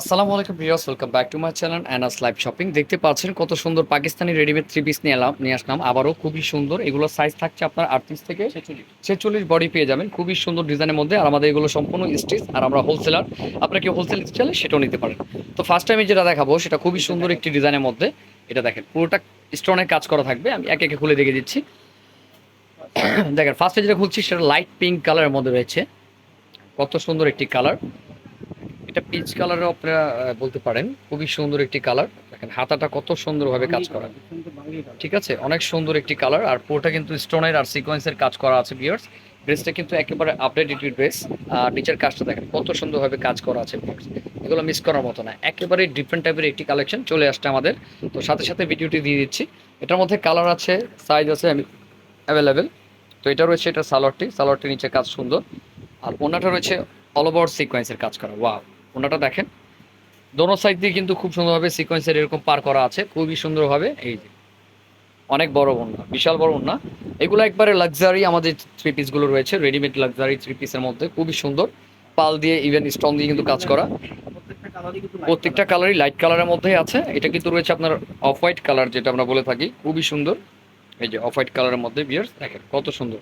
আসসালামু আলাইকুম viewers welcome back to my channel Anas live shopping দেখতে পাচ্ছেন কত সুন্দর পাকিস্তানি রেডিমেড থ্রি পিস নিয়ে এলাম, নিয়ে আসলাম। আবারও খুবই সুন্দর এগুলো সাইজ থাকছে আপনার আটত্রিশ থেকে ছেচল্লিশ। বডি পেয়ে যাবেন, খুবই সুন্দর ডিজাইনের মধ্যে। আর আমাদের এগুলো সম্পূর্ণ স্টিচ আর আমরা হোলসেলার আপনারা কেউ হোলসেল নিতে চাইলে সেটাও নিতে পারেন। তো ফার্স্ট টাইমে যেটা দেখাবো, সেটা খুবই সুন্দর একটি ডিজাইনের মধ্যে। এটা দেখেন, পুরোটা স্টোনের কাজ করা থাকবে, আমি একে একে খুলে দেখে দিচ্ছি। দেখেন ফার্স্টে যেটা খুলছি, সেটা লাইট পিঙ্ক কালারের মধ্যে রয়েছে। কত সুন্দর একটি কালার এটা পিচ কালারও আপনারা বলতে পারেন। খুবই সুন্দর একটি কালার দেখেন, হাতাটা কত সুন্দরভাবে কাজ করা। ঠিক আছে? অনেক সুন্দর একটি কালার আর পুরোটা কিন্তু স্টোনের আর সিকোয়েন্সের কাজ করা আছে বিয়ার্স ড্রেসটা কিন্তু একেবারে আপডেটেড ড্রেস আর নিচের কাজটা দেখেন, কত সুন্দরভাবে কাজ করা আছে। এগুলো মিস করার মতো না। একেবারে ডিফারেন্ট টাইপের একটি কালেকশন চলে আসছে আমাদের। তো সাথে সাথে ভিডিওটি দিয়ে দিচ্ছি। এটার মধ্যে কালার আছে সাইজ আছে আমি অ্যাভেলেবেল তো এটা রয়েছে এটা সালোয়ারটি। সালোয়ারটির নিচে কাজ সুন্দর। আর ওনাটা রয়েছে অল ওভার সিকোয়েন্সের কাজ করা। ওয়াও ওনাটা দেখেন। দোনো সাইড দিয়ে কিন্তু খুব সুন্দরভাবে সিকোয়েন্সের এরকম পার করা আছে। খুবই সুন্দরভাবে, এই যে, অনেক বড় ওড়না বিশাল বড় ওড়না এগুলো একবারে লাক্সারি আমাদের থ্রি পিসগুলো রয়েছে রেডিমেড লাক্সারি থ্রি পিসের মধ্যে। খুবই সুন্দর। পাল দিয়ে ইভেন স্টোন দিয়ে কিন্তু কাজ করা। প্রত্যেকটা কালারই লাইট কালারের মধ্যেই আছে। এটা কিন্তু রয়েছে আপনার অফ হোয়াইট কালার যেটা আমরা বলে থাকি। খুবই সুন্দর। এই যে অফ হোয়াইট কালারের মধ্যে বিয়ার্স দেখেন কত সুন্দর।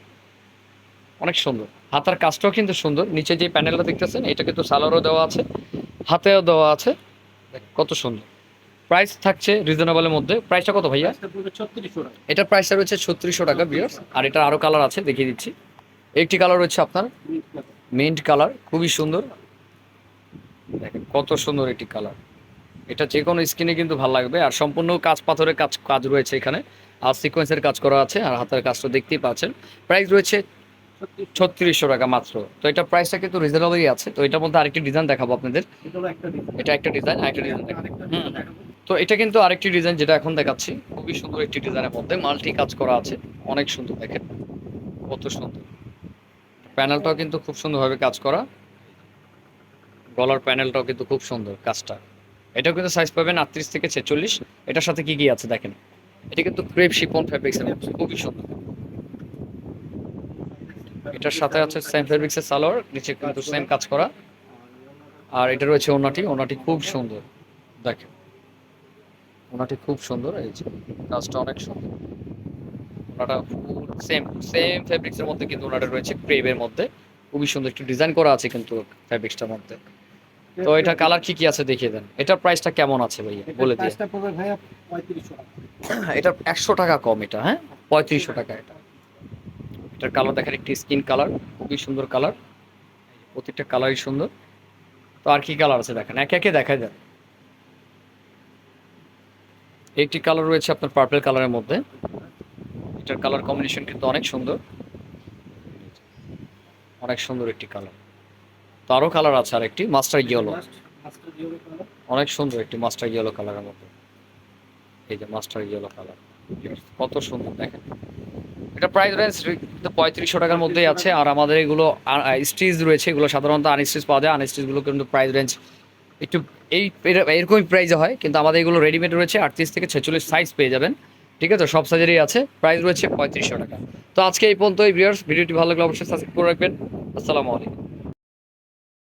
অনেক সুন্দর। হাতার কাজটাও কিন্তু সুন্দর। নিচে যে প্যানেলটা দেখতেছেন এটা কিন্তু সালোয়ারও দেওয়া আছে হাতেও দেওয়া আছে। কত সুন্দর। প্রাইস থাকছে রিজনেবলের মধ্যে। প্রাইসটা কত ভাইয়া? এটার প্রাইসটা রয়েছে ছত্রিশশো টাকা বিয়ার্স আর এটা আরও কালার আছে দেখিয়ে দিচ্ছি। একটি কালার রয়েছে আপনার। মিন্ট কালার খুবই সুন্দর। দেখেন কত সুন্দর একটি কালার এটা যে কোনো স্কিনে কিন্তু ভালো লাগবে। আর সম্পূর্ণ কাজ পাথরের কাজ কাজ রয়েছে এখানে। আর সিকোয়েন্সের কাজ করা আছে আর হাতের কাজটা দেখতেই পাচ্ছেন। প্রাইস রয়েছে ছত্রিশশো টাকা মাত্র। তো এটা প্রাইসটা কিন্তু রিজনেবলই আছে। তো এটার মধ্যে আরেকটি ডিজাইন দেখাবো আপনাদের। এটা একটা ডিজাইন আরেকটা ডিজাইন তো এটা কিন্তু আরেকটি ডিজাইন যেটা এখন দেখাচ্ছি। খুবই সুন্দর একটি ডিজাইনের মধ্যে মাল্টি কাজ করা আছে। অনেক সুন্দর দেখেন। কত সুন্দর। প্যানেলটাও কিন্তু খুব সুন্দরভাবে কাজ করা। গলার প্যানেলটাও কিন্তু খুব সুন্দর কাজটা। এটাও কিন্তু সাইজ পাবেন আটত্রিশ থেকে ছেচল্লিশ। এটার সাথে কি কি আছে দেখেন। এটা কিন্তু ক্রেপ শিপন ফ্যাব্রিক্সের খুবই সুন্দর। এটার সাথে আছে সেম ফেব্রিক্সের সালোয়ার নিচে কিন্তু সেম কাজ করা। আর এটা রয়েছে ওনাটি ওনাটি খুব সুন্দর দেখেন। ওনাটি খুব সুন্দর এই যে কাজটা অনেক সুন্দর। ওনাটা ফুল সেম সেম ফেব্রিক্সের মধ্যে কিন্তু ওনাটা রয়েছে ক্রেবের মধ্যে। খুবই সুন্দর একটু ডিজাইন করা আছে কিন্তু ফেব্রিক্সটার মধ্যে। তো এটা কালার কি কি আছে দেখিয়ে দেন। এটার প্রাইসটা কেমন আছে ভাইয়া? বলে পঁয়ত্রিশশো। টাকা এটা একশো টাকা কম এটা হ্যাঁ? পঁয়ত্রিশশো টাকা এটা। এটার কালার দেখেন একটি স্কিন কালার খুবই সুন্দর কালার প্রত্যেকটা কালারই সুন্দর। তো আর কি কালার আছে দেখেন? একে একে দেখা যায় একটি কালার রয়েছে আপনার পার্পেল কালারের মধ্যে। এটার কালার কম্বিনেশন কিন্তু অনেক সুন্দর। অনেক সুন্দর একটি কালার তো আরও কালার আছে আর একটি মাস্টার ইয়েলো অনেক সুন্দর একটি মাস্টার ইয়েলো কালারের মধ্যে। এই যে মাস্টার ইয়েলো কালার কত সুন্দর, দেখেন। এটা প্রাইস রেঞ্জ পঁয়ত্রিশশো টাকার মধ্যেই আছে। আর আমাদের এগুলো স্টিচ রয়েছে, এগুলো সাধারণত আনস্টিচ পাওয়া যায়। আনস্টিচগুলো কিন্তু প্রাইস রেঞ্জ একটু এই এরকমই প্রাইসে হয়। কিন্তু আমাদের এগুলো রেডিমেড রয়েছে, আটত্রিশ থেকে ছেচল্লিশ সাইজ পেয়ে যাবেন। ঠিক আছে? সব সাইজেরই আছে। প্রাইস রয়েছে পঁয়ত্রিশশো টাকা। তো আজকে এই পর্যন্ত এই ভিডিওটি ভালো লাগলে অবশ্যই সাবস্ক্রাইব করে রাখবেন। আসসালামু আলাইকুম।